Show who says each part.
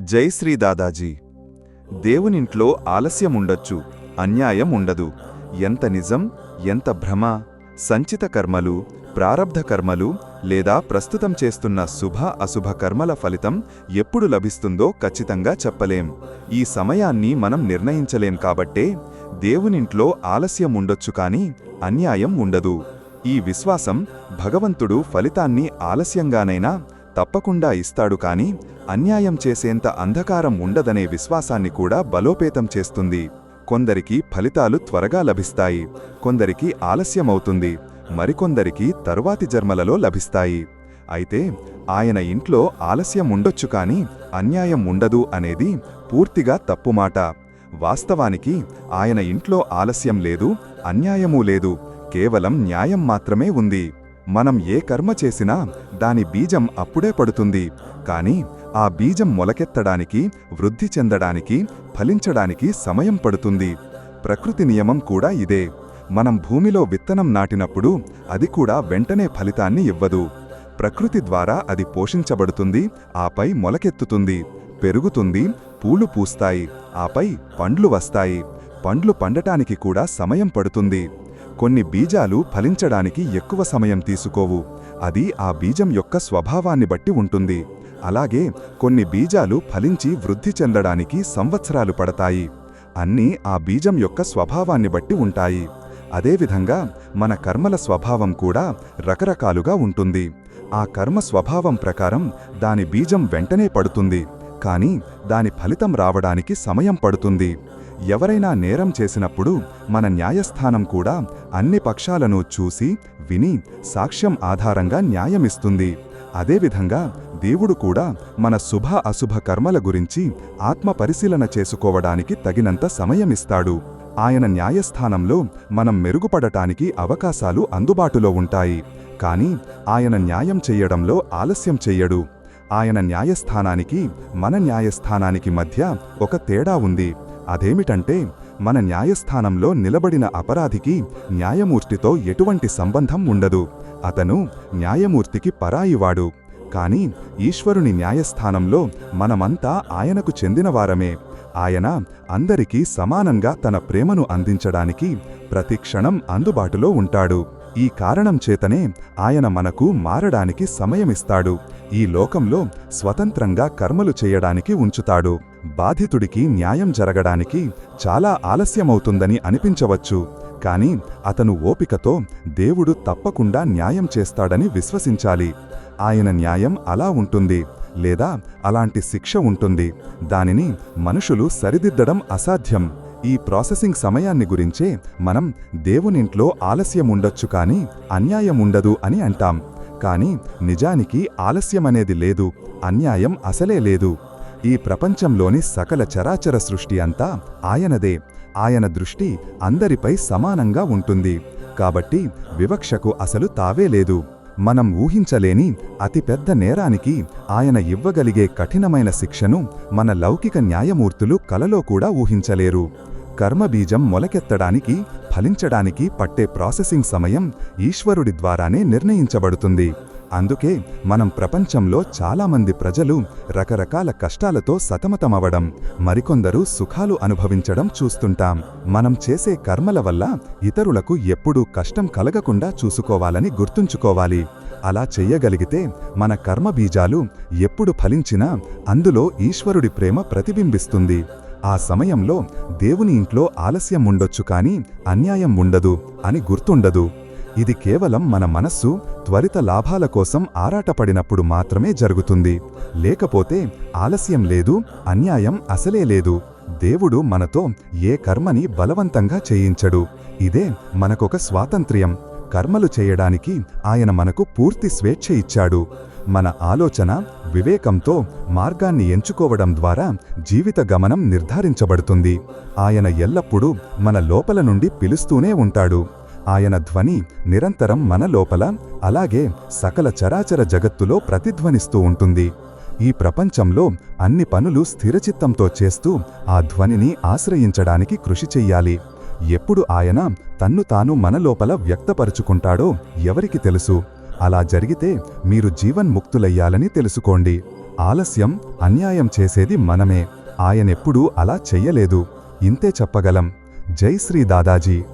Speaker 1: జై శ్రీ దాదాజీ. దేవునింట్లో ఆలస్యం ఉండొచ్చు అన్యాయం ఉండదు ఎంత నిజం ఎంత భ్రమ సంచిత కర్మలు ప్రారబ్ధ కర్మలు లేదా ప్రస్తుతం చేస్తున్న శుభ అశుభ కర్మల ఫలితం ఎప్పుడు లభిస్తుందో ఖచ్చితంగా చెప్పలేం. ఈ సమయాన్ని మనం నిర్ణయించలేం కాబట్టే దేవునింట్లో ఆలస్యం ఉండొచ్చు కాని అన్యాయం ఉండదు. ఈ విశ్వాసం భగవంతుడు ఫలితాన్ని ఆలస్యంగానైనా తప్పకుండా ఇస్తాడు కానీ అన్యాయం చేసేంత అంధకారం ఉండదనే విశ్వాసాన్ని కూడా బలోపేతం చేస్తుంది. కొందరికి ఫలితాలు త్వరగా లభిస్తాయి. కొందరికి ఆలస్యమవుతుంది. మరికొందరికి తరువాతి జన్మలలో లభిస్తాయి. అయితే ఆయన ఇంట్లో ఆలస్యం ఉండొచ్చు కాని అన్యాయం ఉండదు అనేది పూర్తిగా తప్పుమాట. వాస్తవానికి ఆయన ఇంట్లో ఆలస్యం లేదు అన్యాయమూ లేదు. కేవలం న్యాయం మాత్రమే ఉంది. మనం ఏ కర్మ చేసినా దాని బీజం అప్పుడే పడుతుంది. కానీ ఆ బీజం మొలకెత్తడానికి వృద్ధి చెందడానికి ఫలించడానికి సమయం పడుతుంది. ప్రకృతి నియమం కూడా ఇదే. మనం భూమిలో విత్తనం నాటినప్పుడు అది కూడా వెంటనే ఫలితాన్ని ఇవ్వదు. ప్రకృతి ద్వారా అది పోషించబడుతుంది ఆపై మొలకెత్తుతుంది పెరుగుతుంది పూలు పూస్తాయి ఆపై పండ్లు వస్తాయి. పండ్లు పండటానికి కూడా సమయం పడుతుంది. కొన్ని బీజాలు ఫలించడానికి ఎక్కువ సమయం తీసుకోవు. అది ఆ బీజం యొక్క స్వభావాన్ని బట్టి ఉంటుంది. అలాగే కొన్ని బీజాలు ఫలించి వృద్ధి చెందడానికి సంవత్సరాలు పడతాయి. అన్నీ ఆ బీజం యొక్క స్వభావాన్ని బట్టి ఉంటాయి. అదేవిధంగా మన కర్మల స్వభావం కూడా రకరకాలుగా ఉంటుంది. ఆ కర్మ స్వభావం ప్రకారం దాని బీజం వెంటనే పడుతుంది. కాని దాని ఫలితం రావడానికి సమయం పడుతుంది. ఎవరైనా నేరం చేసినప్పుడు మన న్యాయస్థానం కూడా అన్ని పక్షాలను చూసి విని సాక్ష్యం ఆధారంగా న్యాయమిస్తుంది. అదేవిధంగా దేవుడు కూడా మన శుభ అశుభ కర్మల గురించి ఆత్మ పరిశీలన చేసుకోవడానికి తగినంత సమయమిస్తాడు. ఆయన న్యాయస్థానంలో మనం మెరుగుపడటానికి అవకాశాలు అందుబాటులో ఉంటాయి. కాని ఆయన న్యాయం చెయ్యడంలో ఆలస్యం చెయ్యడు ఆయన న్యాయస్థానానికి మన న్యాయస్థానానికి మధ్య ఒక తేడా ఉంది. అదేమిటంటే మన న్యాయస్థానంలో నిలబడిన అపరాధికి న్యాయమూర్తితో ఎటువంటి సంబంధం ఉండదు. అతను న్యాయమూర్తికి పరాయివాడు. కాని ఈశ్వరుని న్యాయస్థానంలో మనమంతా ఆయనకు చెందినవారమే ఆయన అందరికీ సమానంగా తన ప్రేమను అందించడానికి ప్రతిక్షణం అందుబాటులో ఉంటాడు. ఈ కారణం చేతనే ఆయన మనకు మారడానికి సమయమిస్తాడు. ఈ లోకంలో స్వతంత్రంగా కర్మలు చేయడానికి ఉంచుతాడు. బాధితుడికి న్యాయం జరగడానికి చాలా ఆలస్యమవుతుందని అనిపించవచ్చు. కాని అతను ఓపికతో దేవుడు తప్పకుండా న్యాయం చేస్తాడని విశ్వసించాలి. ఆయన న్యాయం అలా ఉంటుంది లేదా అలాంటి శిక్ష ఉంటుంది. దానిని మనుషులు సరిదిద్దడం అసాధ్యం. ఈ ప్రాసెసింగ్ సమయాన్ని గురించే మనం దేవునింట్లో ఆలస్యం ఉండొచ్చు కాని అన్యాయముండదు అని అంటాం. కాని నిజానికి ఆలస్యమనేది లేదు అన్యాయం అసలే లేదు. ఈ ప్రపంచంలోని సకల చరాచర సృష్టి అంతా ఆయనదే. ఆయన దృష్టి అందరిపై సమానంగా ఉంటుంది. కాబట్టి వివక్షకు అసలు తావే లేదు. మనం ఊహించలేని అతిపెద్ద నేరానికి ఆయన ఇవ్వగలిగే కఠినమైన శిక్షను మన లౌకిక న్యాయమూర్తులు కలలో కూడా ఊహించలేరు. కర్మబీజం మొలకెత్తడానికి ఫలించడానికి పట్టే ప్రాసెసింగ్ సమయం ఈశ్వరుడి ద్వారానే నిర్ణయించబడుతుంది. అందుకే మనం ప్రపంచంలో చాలామంది ప్రజలు రకరకాల కష్టాలతో సతమతమవడం మరికొందరు సుఖాలు అనుభవించడం చూస్తుంటాం. మనం చేసే కర్మల వల్ల ఇతరులకు ఎప్పుడూ కష్టం కలగకుండా చూసుకోవాలని గుర్తుంచుకోవాలి. అలా చెయ్యగలిగితే మన కర్మబీజాలు ఎప్పుడు ఫలించినా అందులో ఈశ్వరుడి ప్రేమ ప్రతిబింబిస్తుంది. ఆ సమయంలో దేవుని ఇంట్లో ఆలస్యం ఉండొచ్చు కాని అన్యాయం ఉండదు అని గుర్తుండదు. ఇది కేవలం మన మనస్సు త్వరిత లాభాల కోసం ఆరాటపడినప్పుడు మాత్రమే జరుగుతుంది. లేకపోతే ఆలస్యం లేదు అన్యాయం అసలే లేదు. దేవుడు మనతో ఏ కర్మని బలవంతంగా చేయించడు. ఇదే మనకొక స్వాతంత్ర్యం. కర్మలు చేయడానికి ఆయన మనకు పూర్తి స్వేచ్ఛ ఇచ్చాడు. మన ఆలోచన వివేకంతో మార్గాన్ని ఎంచుకోవడం ద్వారా జీవిత గమనం నిర్ధారించబడుతుంది. ఆయన ఎల్లప్పుడూ మన లోపల నుండి పిలుస్తూనే ఉంటాడు. ఆయన ధ్వని నిరంతరం మన లోపల అలాగే సకల చరాచర జగత్తులో ప్రతిధ్వనిస్తూ ఉంటుంది. ఈ ప్రపంచంలో అన్ని పనులు స్థిరచిత్తంతో చేస్తూ ఆ ధ్వనిని ఆశ్రయించడానికి కృషి చెయ్యాలి. ఎప్పుడు ఆయన తన్ను తాను మనలోపల వ్యక్తపరుచుకుంటాడో ఎవరికి తెలుసు? అలా జరిగితే మీరు జీవన్ముక్తులయ్యాలని తెలుసుకోండి. ఆలస్యం అన్యాయం చేసేది మనమే. ఆయనెప్పుడూ అలా చెయ్యలేదు. ఇంతే చెప్పగలం. జై శ్రీ దాదాజీ.